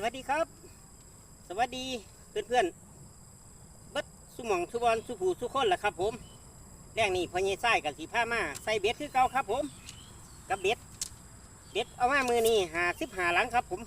สวัสดีครับ สวัสดีเพื่อนเพื่อนบัดสุหมองสุบอลสุผูสุคนแหละครับ ผมแรงนี้พอเยไส้กับสีผ้ามาใส่เบ็ดคือเก่าครับ ผมกับเบ็ดเบ็ดเอามามือนี่หาสิบหาหลังครับ ผม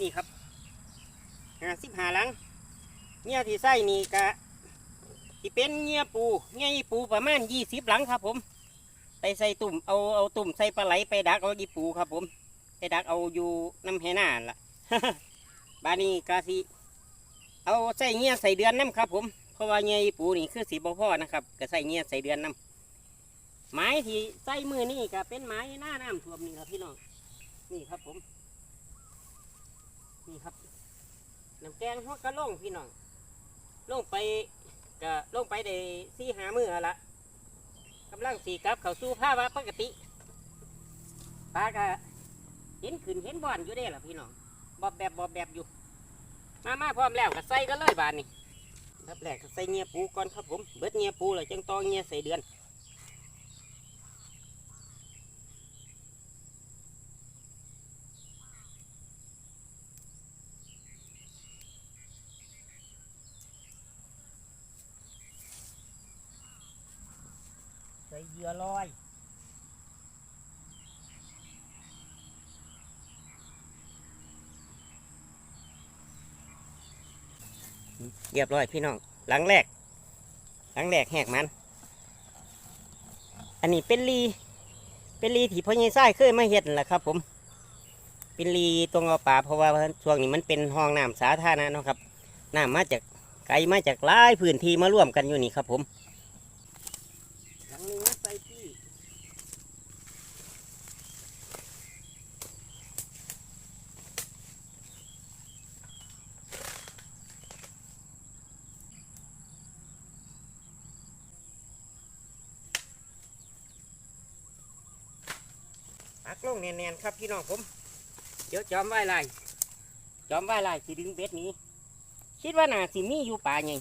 นี่ครับหาสิบหาหลังเนี่ยที่ใส่นี่กะที่เป็นเงี้ยปูเงี้ยปูประมาณยี่สิบหลังครับ ผมไปใส่ตุ่มเอาเอาตุ่มใส่ปลาไหลไปดักเอาอีปูครับ ผม ไปดักเอาอยู่น้ำแหน่าล่ะ บานี้กาสิเอาใส่เงี้ยใส่เดือนน้ำครับผมเพราะว่าเงี้ยปูนี่คือสีบ่พ่อนะครับก็ใส่เงี้ยใส่เดือนน้ำไม้ที่ใส่มือนี่ก็เป็นไม้หน้าน้ำท่วมนี่ครับพี่น้องนี่ครับผม นี่ครับน้ำแกงหัวกระล่งพี่น้องลงไปก็ลงไปได้สี่หามือละกำลังสีกลับเขาสู่ภาวะปกติปลาก็เห็นขึ้นเห็นบ่อนอยู่ได้ล่ะพี่น้องบอบแบบบอบแบบอยู่ มามาพร้อมแล้วก็ใส่กันเลยบานนี้รับแรกก็ใส่เงียปูก่อนครับผม เบิดเงียปูเลยจังตองเงียใส่เดือนใส่เหยื่อลอย เรียบร้อยพี่น้อง หลังแรก หลังแรกแหกมัน อันนี้เป็นรี เป็นรีที่พ่อใหญ่ไส้เคยมาเห็ดนั่นแหละครับ ผม เป็นรีตรงเอาป่าเพราะว่าช่วงนี้มันเป็นห้องน้ำสาธารณะเนาะครับ น้ำมาจากไกลมาจากหลายพื้นที่มาร่วมกันอยู่นี่ครับผมหลังนี้ใส่ที่ปักลงแน่นๆ ครับพี่น้องผม เดี๋ยวจอมไว้ลายจอมไว้ลายสิดึงเบ็ดนี้ คิดว่าน่าสิมีอยู่ป่าไง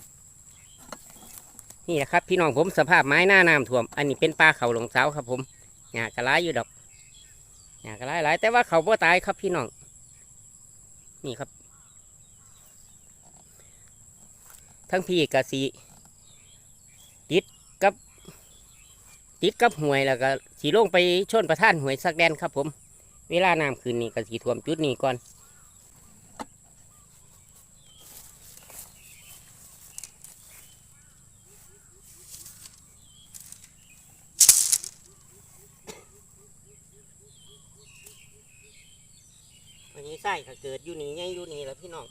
นี่แหละครับพี่น้องผมสภาพไม้หน้าน้ำท่วม อันนี้เป็นป่าเขาหลงเสาครับผมหญ้ากระไรอยู่ดอกหญ้ากระไรหลายแต่ว่าเขาบ่ตายครับพี่น้อง นี่ครับ ทั้งพี่กะสีติดกับ ติดกับห่วยแล้วก็สีลงไปชนประท่านห่วยสักแดนครับผม เวลาน้ำคืนนี้ก็สีท่วมจุดนี้ก่อนอันนี้ไส้ก็เกิดอยู่นี่ไงอยู่นี่แหละพี่น้อง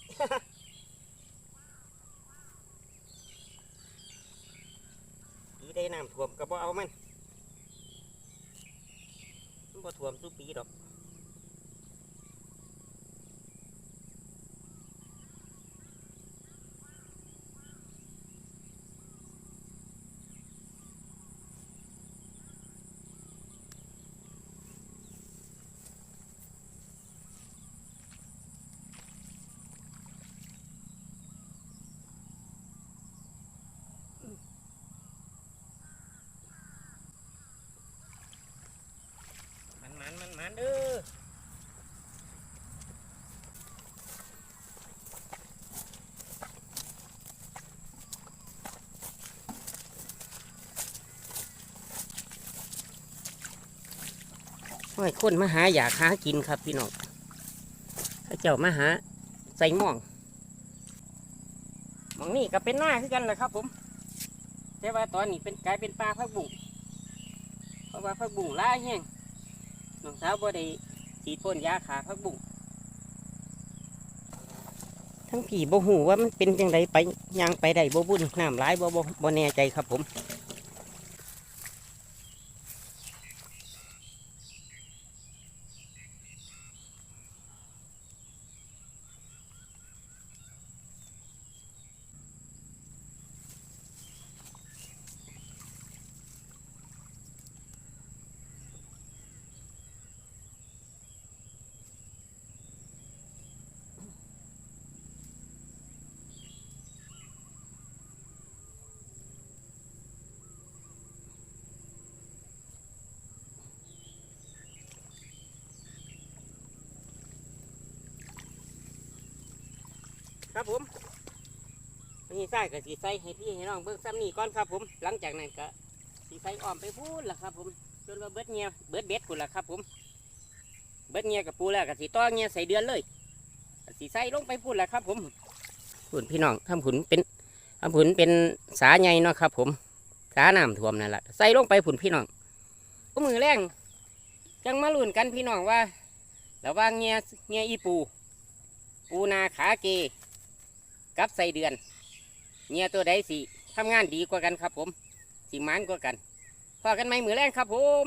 ปีได้น้ำท่วมก็บ่เอามันมันบ่ท่วมทุกปีดอก มัน มันเด้อโอ้ยคนมาหาอยากหากินครับพี่น้องเข้าเจ้ามาหาใส่หม่องหม่องนี่ก็เป็นหน้าคือกันแหละครับ ผมแต่ว่าตอนนี้เป็นกลายเป็นปลาพักบุ้งเพราะว่าพักบุ้งล่าแห้ง น้องสาวบ่ได้ฉีดพ่นยาขาพักบุ้งทั้งผีบ่หูว่ามันเป็นจังไดไปยางไปได้บ่บุญน้ำร้ายบ่บ่บ่แน่ใจครับผม ครับผมนี่ใส่กับสีใส่ให้พี่ให้น้องเบิ่งซ้ำนี่ก่อนครับผม หลังจากนั้นก็สีใส่อ้อมไปพูดล่ะครับ ผมจนว่าเบิดเงียเบิดเบ็ดคุณล่ะครับ ผม เบิดเงียกับปูแล้วกับสีต้อเงียใส่เดือนเลยสีใส่ลงไปพูดล่ะครับ ผมขุนพี่น้องทำขุนเป็นทำขุนเป็นสาใหญ่เนาะครับ ผมสาน้ำท่วมนั่นแหละใส่ลงไปผุนพี่น้องก็มือแรงจังมาลุ้นกันพี่น้องว่าระว่างเงียเงียอีปู ปูนาขาเก กับใส่เดือนเงียตัวใดสิทำงานดีกว่ากันครับ ผมสิมันกว่ากันพอกันไหมมือแรงครับผม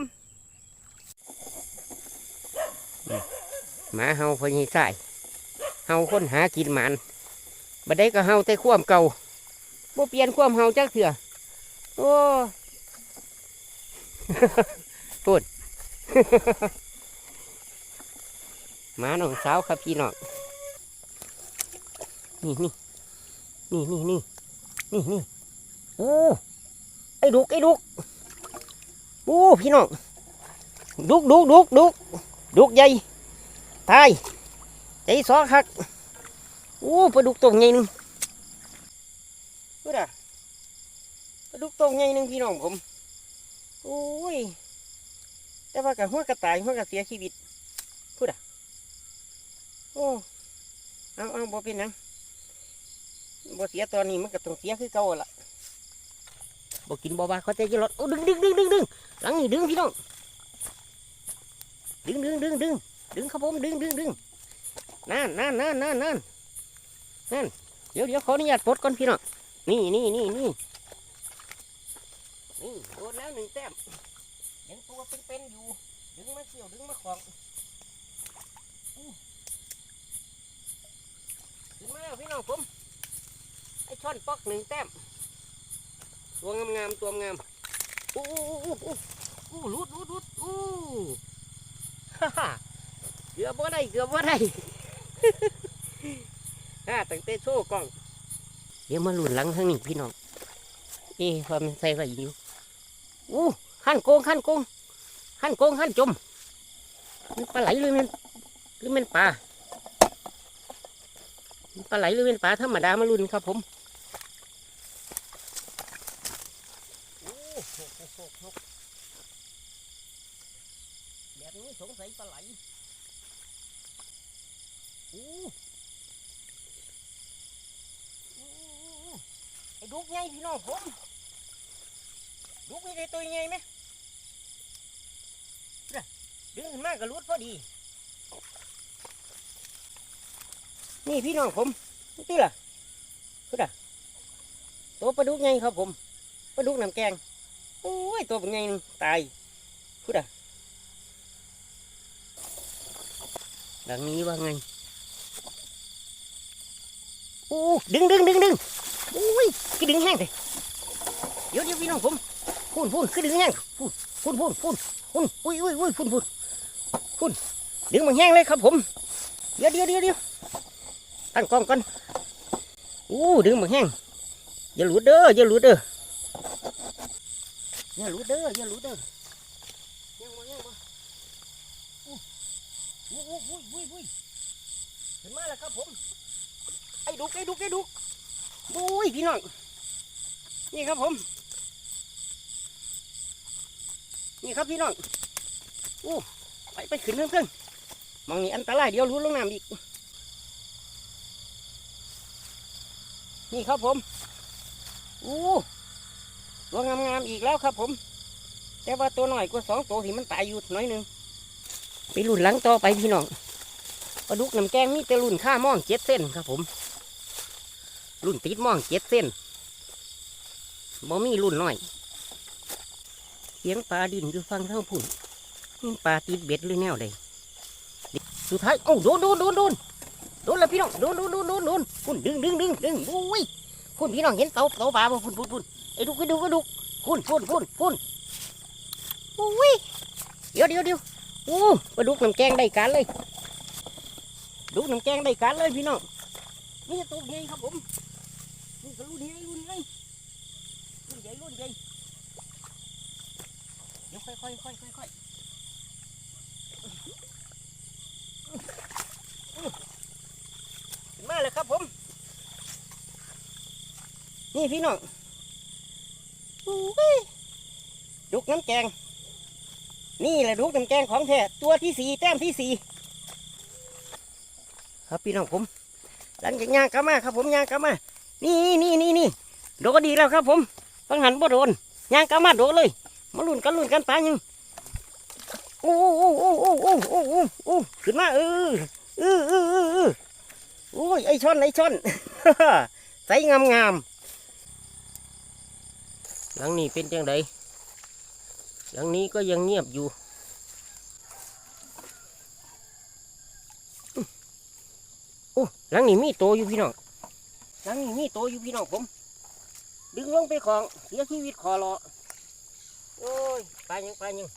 หมาเฮาพอยีใส่เฮาค้นหากินหมันบัดได้ก็เฮาแต่ควมเก่าบ่เปลี่ยนควมเฮาจักเถื่อโอ้พูดหมาน้องสาวครับพี่น้องนี่นี่ นี่นี่นี่นี่นี่โอ้ไอ้ดุกไอ้ดุกโอ้พี่น้องดุกดุกดุกดุกดุกใหญ่ตายใจสอคักโอ้ปลาดุกตัวใหญ่หนึ่งพูดอะปลาดุกตัวใหญ่หนึ่งพี่น้องผมโอ้ยแต่ว่ากับหัวกระต่ายหัวกระเสียชีวิตพูดอะโอ้เอาเอาบ่เป็นหยัง บ่เสียตอนนี้มันก็ต้องเสียคือเก่าละบ่กินบ่บาเขาใจจะรถโอ้ดึงดึงดึงดึงดึงหลังนี่ดึงพี่น้องดึงดึงดึงดึงดึงครับผมดึงดึงดึงนั่นนั่นนั่นนั่นนั่นนั่นเดี๋ยวเดี๋ยวขออนุญาตปลดก่อนพี่น้องนี่นี่นี่นี่นี่โดนแล้วหนึ่งแต้มยังตัวเป็นๆอยู่ดึงมาเกี่ยวดึงมาของดึงมาแล้วพี่น้องผม ท่อนปอกหนึ่งแต้มตัวงามงามๆตัวงามอู้อู้อู้อู้อู้รูดรูดรูดอู้ฮ่าฮ่าเกือบว่าได้เกือบว่าได้ฮ่าตั้งแต่โชว์กล้อง เดี๋ยวมาหลุนหลังทางนี้พี่น้องเอ๊ะความนใส่ไว้อยู่อู้ขั้นโกงขั้นโกงขั้นโกงขั้นจมมันปลาไหลหรือมันหรือมันปลาปลาไหลหรือเป็นปลาธรรมดามาลุนครับผม โอ้โหโหโหโหแบบนี้สงสัยปลาไหลโอ้โอ้ไอ้ดุกใหญ่พี่น้องผมดุกมีได้ตัวใหญ่ไหมเด้อดึงขึ้นมาก็รุดพอดี นี่พี่น้องผมนี่ล่ะคือด่ะตัวปลาดุกใหญ่ครับผมปลาดุกน้ำแกง อ้ย ตัวเป็นไงนึงตายพูดอะดังนี้ว่าไงโอ้ดึงดึงดึงดึงโอ้ยคือดึงแห้งเลยเดี๋ยวเดี๋ยวพี่น้องผมพูนพูนคือดึงแห้งพูนพูนพูนพูนพูนอุ้ยอุ้ยอุ้ยพูนพูนพูนดึงมันแห้งเลยครับผม เดี๋ยวเดี๋ยวเดี๋ยวเดี๋ยวตั้งกล้องก่อนโอ้ดึงมันแห้งอย่าหลุดเด้ออย่าหลุดเด้อ อย่าหลุดเด้ออย่าหลุดเด้อยังมายังมาอู้อู้อู้อู้อู้อู้ขึ้นมาแล้วครับผมไอ้ดุกไอ้ดุกไอ้ดุกโอ้ยพี่น้องนี่ครับผม นี่ครับพี่น้องอู้ไปไปขึ้นเรื่องเครื่องมองนี่อันตรายเดี๋ยวรู้ลงน้ำอีก นี่ครับผมอู้ ตัวงามๆอีกแล้วครับผม แต่ว่าตัวหน่อยกว่าสองตัวที่มันตายอยู่น้อยหนึ่งไปรุ่นหลังต่อไปพี่น้องปลาดุกน้ำแกงมีแต่รุ่นข้าม่องเจ็ดเส้นครับผมรุ่นติดม่องเจ็ดเส้นบ่มีรุ่นหน้อยเสียงปลาดินอยู่ฟังเท่าพุ่นนี่ปลาติดเบ็ดหรือแนวใดสุดท้ายเอ้าโดนโดนโดนโดนโดนแล้วพี่น้องโดนโดนโดนโดนโดนพุ่นดึงดึงดึงดึงโอ้ยพุ่นพี่น้องเห็นเต่าเต่าปลาบ่พุ่นพุ่นพุ่น ไอ้ดุกไอ้ดุกไอ้ดุกพุ่นพุ่นพุ่นพุ่นโอ้ยเดี๋ยวเดี๋ยวเดี๋ยวโอ้ปลาดุกน้ำแกงได้การเลยดุกน้ำแกงได้การเลยพี่น้องนี่ตัวใหญ่ครับผมนี่ก็รุ่นใหญ่รุ่นใหญ่รุ่นใหญ่รุ่นใหญ่เดี๋ยวค่อยค่อยค่อยค่อยค่อยมาเลยครับผม นี่พี่น้อง ดุกน้ำแกง นี่แหละดุกน้ำแกงของแท้ตัวที่สี่แต้มที่สี่ครับพี่น้องผมหลังจากย่างกลับมาครับผมย่างกลับมา นี่นี่นี่นี่โดนดีแล้วครับผมฟังหันบ่โดนย่างกลับมาโดเลย มาลุ้นกันลุ้นกันปลายังโอ้โอ้โอ้โอ้โอ้โอ้โอ้โอ้ขึ้นมาเออเออเออเออโอ้ยไอช่อนไอช่อนใสงามงาม หลังนี้เป็นจังไดหลังนี้ก็ยังเงียบอยู่ โอ้หลังนี้มีโตอยู่พี่น้อง หลังนี้มีโตอยู่พี่น้องผม ดึงลงไปของเสียชีวิตคอรอโอ้ยปลายังปลายัง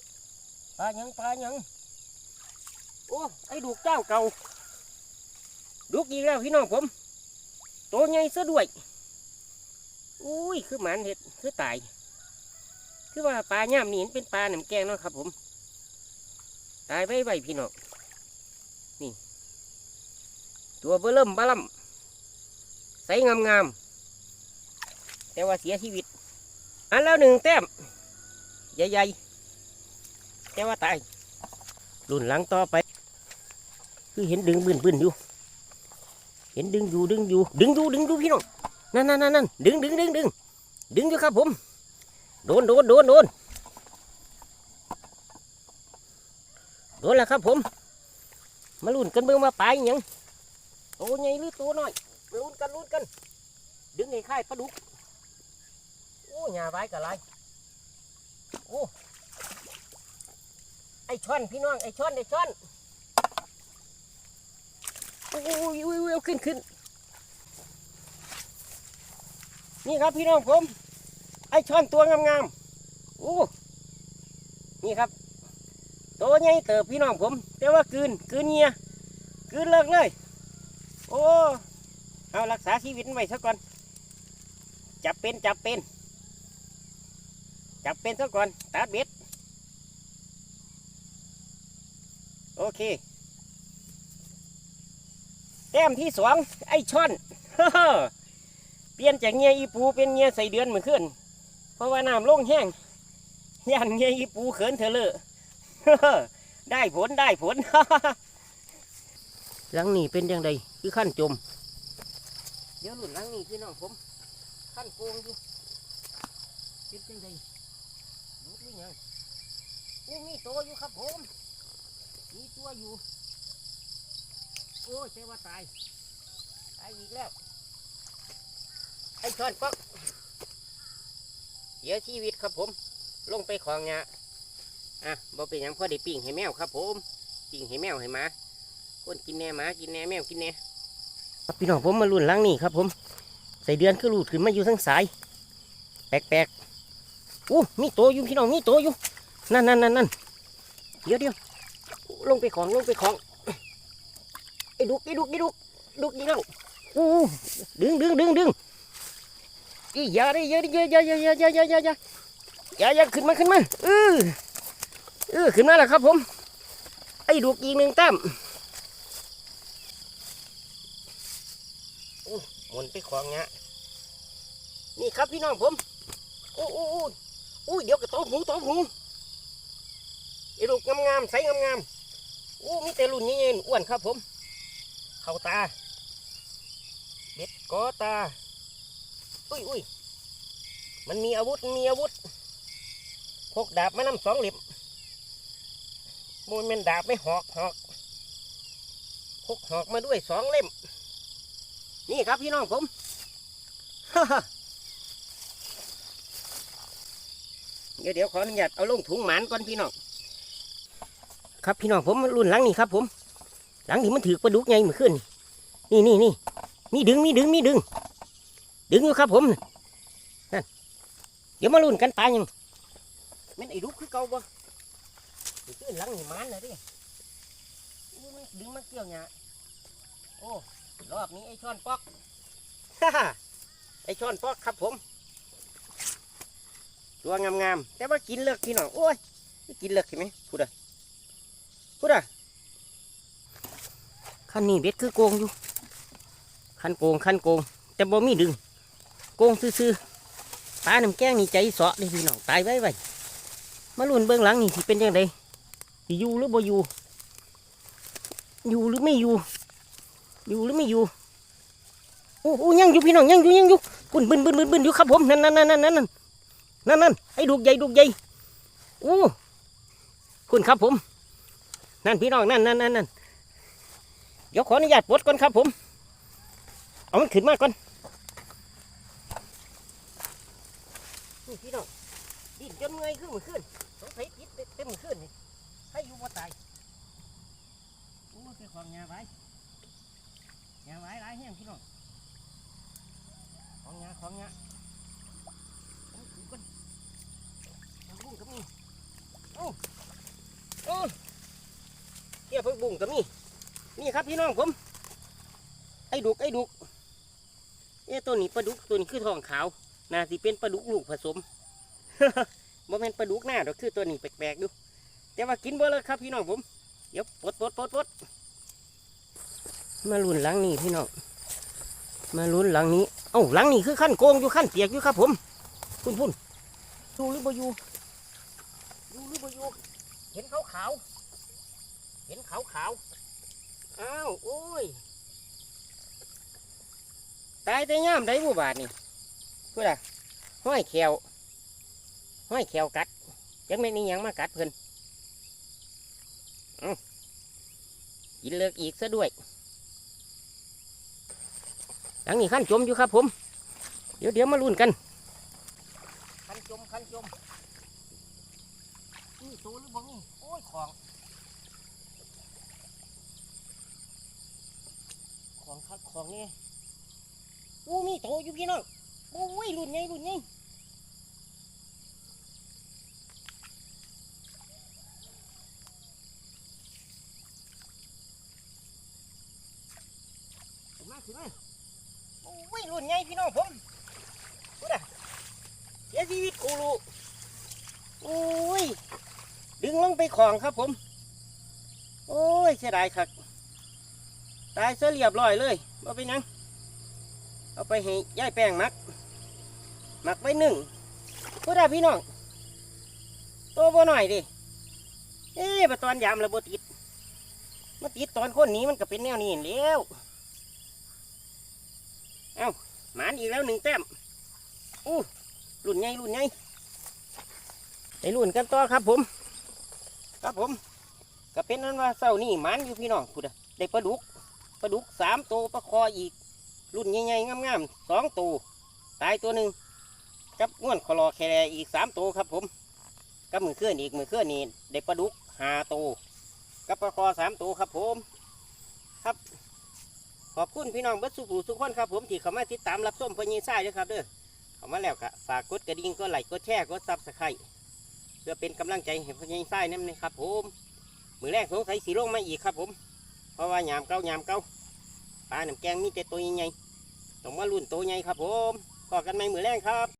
ปลายังปลายังโอ้ไอ้ดูกเจ้าเก่าดูกอีกแล้วพี่น้องผม โตใหญ่ซะด้วย อุ้ยคือหมันเห็ดคือตาย คือว่าปลาย่ามนี่มันเป็นปลาหนำแกงเนาะครับ ผม ตายไปไปพี่น้องนี่ ตัวเบอร์เริ่มบาลัมใสงามงามแต่ว่าเสียชีวิต อันแล้วหนึ่งแต้ม ใหญ่ๆ แต่ว่าตายรุ่นหลังต่อไป คือเห็นดึงบืนบืนอยู่ เห็นดึงอยู่ดึงอยู่ ดึงอยู่ดึงอยู่พี่น้อง นั่นนั่นนั่นดึงดึงดึงดึงดึงอยู่ครับผม โดนโดนโดนโดนโดนแล้วครับผม มาลุ้นกันเบิ่งมาปลาอหยังตัวใหญ่หรือตัวน้อยลุ้นกันลุ้นกัน ดึงให้ค่ายปลาดุก โอ้หญ้าไว้กับไรโอ้ไอช่อนพี่น้องไอช่อนไอช่อนโอ้ยโอ้ยโอ้ยขึ้นขึ้น นี่ครับพี่น้องผม ไอช่อนตัวงามๆโอ้นี่ครับ ตัวใหญ่เติบพี่น้องผม แต่ว่ากืนกืนเงียกืนเลิกเลย โอ้เอารักษาชีวิตไว้ซะก่อน จับเป็นจับเป็น จับเป็นซะก่อนตัดเบ็ดโอเค แต้มที่สองไอช่อน ปลี่ยนจากเงี้ยอีปูเป็นเงี้ยใส่เดือนเหมือนขึ้นเพราะว่าน้ำลงแห้งยันเงี้ยอีปูเขินเถอะเลยได้ผลได้ผลหลังนี้เป็นยังไงคือขั้นจม เดี๋ยวหลุนหลังนี้พี่น้องผมขั้นโกงอยู่เป็นยังไงรู้หรือยังอู้มีตัวอยู่ครับผม มีตัวอยู่ โอ้ยเจว่าตายตายอีกแล้ว ไอ้ช้อนป๊อกเสียชีวิตครับผม ลงไปของเงาอะบ่เป็นหยังพ่อได้ปิ้งให้แมวครับผมปิ้งให้แมวให้หมาคนกินแหน่หมากินแหน่แมวกินแหน่ครับพี่น้องผมมาลุ่นล้างนี่ครับผม ใส่เดือนคือรูดขึ้นมาอยู่ทั้งสาย แปลกๆอู้มีตัวอยู่พี่น้องมีตัวอยู่นั่นนั่นนั่นนั่นเดี๋ยวเดี๋ยวลงไปของลงไปของไอ้ดุกไอ้ดุกไอ้ดุกดุกอีกแล้วอู้ดึงดึงดึงดึง อีอย่าได้อย่าได้อย่าอย่าอย่าอย่าอย่าอย่าอย่าอย่าอย่าขึ้นมาขึ้นมาเออเออขึ้นมาแล้วครับผม ไอ้ดุกอีกหนึ่งแต้มหมุนไปขวางเงี้ยนี่ครับพี่น้องผมโอ้โอ้โอ้โอ้เดี๋ยวกระโตหูโตหูไอ้ลูกงามๆใสงามๆโอ้มีแต่รุ่นนี้ๆอ้วนครับผม เข้าตาเบ็ดกอตา อุ้ยอุ้ยมันมีอาวุธมีอาวุธพกดาบมานำสองเหลี่ยมมูลเป็นดาบไม่หอกหอกพกหอกมาด้วยสองเล่ม นี่ครับพี่น้องผมเดี๋ยวเดี๋ยวขออนุญาตเอาลงถุงหมานก่อนพี่น้องครับพี่น้องผมรุ่นหลังนี่ครับ ผม หลังนี่มันถือปลาดุกไงเมื่อคืนนี่นี่นี่มีดึงมีดึงมีดึง ดึงอยู่ครับผมนั่นเดี๋ยวมาลุ้นกันปลายังแม่นไอ้ดุกคือเก่าบ่เมื่อคืนหลังนี่หมานเลยดิอู้มันดึงมาเกี่ยวหยาโอ้รอบนี้ไอ้ช้อนปอกไอ้ช้อนปอกครับผม ตัวงามๆแต่ว่ากินเลิกพี่น้องโอ้ยกินเลิกเห็นไหมพูดอะพูดอะขั้นนี้เบ็ดคือโกงอยู่ขั้นโกงขั้นโกง แต่บ่มีดึงโกงซื้อๆปาหนึ่งแก้งนี่ใจสอะเลพี่น้องตายไว้ไว้มาลุ่นเบื้องหลังนี่สิเป็นยังไงอยู่หรือบ่อยู่ อยู่หรือไม่อยู่ อยู่หรือไม่อยู่โอ้โอ้ยังอยู่พี่น้องยังอยู่ยังอยู่บุนบึนบึนบึนบึนอยู่ครับผมนั่นนั่นนั่นนั่นนั่นนั่นนั่นไอ้ดูกใหญ่ดูกใหญ่โอ้คุณครับผม นั่นพี่น้องนั่นนั่นนั่นนั่นยกขออนุญาตปลดก่อนครับผม เอามันขึ้นมาก่อน จนเมื่อยขึ้นมือขึ้นสงสัยพิษเต็มมือขึ้นนี่ให้อยู่บ่ตายโอ้คือของยาไว้ยาไว้หลายแห้งพี่น้องของยาของยาเอาขึ้นก่อนเอาบุ้งกับนี่โอ้โอ้เกี่ยวพักบุ้งกับนี่นี่ครับพี่น้องผม ไอ้ดุกไอ้ดุกเอ้ตัวนี้ปลาดุกตัวนี้คือทองขาวน่าสิเป็นปลาดุกลูกผสม บ่แม่นปลาดุกหน้าดอกคือตัวนี้แปลกๆดูแต่ว่ากินบ่เลยครับพี่น้องผมเดี๋ยวปลดปลดปลดปลดมาลุ้นหลังนี้พี่น้องมาลุ้นหลังนี้ เอ้าหลังนี้คือขั้นโกงอยู่ขั้นเปียกอยู่ครับ ผมพุ่นพุ่นอยู่หรือบ่อยู่อยู่หรือบ่อยู่เห็นขาวขาวเห็นขาวขาวอ้าวโอ้ยตายแต่ย่ามได้บูบาทนี่พูดอะห้อยแขว ห้อยแขวกัดจังแม่นนี่ยังมากัดเพิ่นเอากินเลิกอีกซะด้วยหลังนี้ขั้นจมอยู่ครับผม เดี๋ยวเดี๋ยวมาลุ้นกันขั้นจมขั้นจมนี่โตหรือบ่นี่โอ้ยของ ของคักของนี่อู้มีโตอยู่พี่น้องโอ้ยรุ่นใหญ่รุ่นใหญ่ขึ้นมาขึ้นมาโอ้ยรุ่นใหญ่พี่น้องผมพูดอะเสียชีวิตกูรู้โอ้ย ดึงลงไป ของครับผม โอ้ยเสียดายคักตายเสียเรียบร้อยเลยมาเป็นหยังเอาไปให้ย่ายแป้งมัก มักไว้หนึ่งพูดได้พี่น้องโตบ่หน่อยดิเอ๊ะตอนยามระเบิติดมาติดตอนคนนี้มันก็เป็นแนวนี้แล้วเอ้าหมานอีกแล้วหนึ่งแต้มอู้รุ่นใหญ่รุ่นใหญ่ไปรุ่นกันต่อครับผม ครับผมก็เป็นนั้นว่าเศร้านี่มานอยู่พี่น้องพูดอะได้ปลาดุกปลาดุกสามโตวปลาคออีก รุ่นใหญ่ๆงามๆสองตัวตายตัวหนึ่งกับง่วนคลอแครอีกสามตัวครับผมกับมือเคลื่อนอีกมือเคลื่อนนี่ได้ปลาดุกห้าตัวกับปลาคอสามตัวครับผมครับ ขอบคุณพี่น้องเบิร์ดสุภูสุขคนครับผมที่เข้ามาติดตามรับชมพญายไส้ด้วยครับเด้อเข้ามาแล้วก็ฝากกดกระดิ่งกดไลค์กดแชร์กดซับสไครต์ เพื่อเป็นกำลังใจให้พญายไส้นั่นนะครับผมมือแรกสงสัยสีลงมาอีกครับผม เพราะว่ายามเก้ายามเก้าปลาหนำแกงมีแต่ตัวใหญ่ๆต้องมาลุ่นตัวใหญ่ครับผมพอกันไหมมือแรกครับ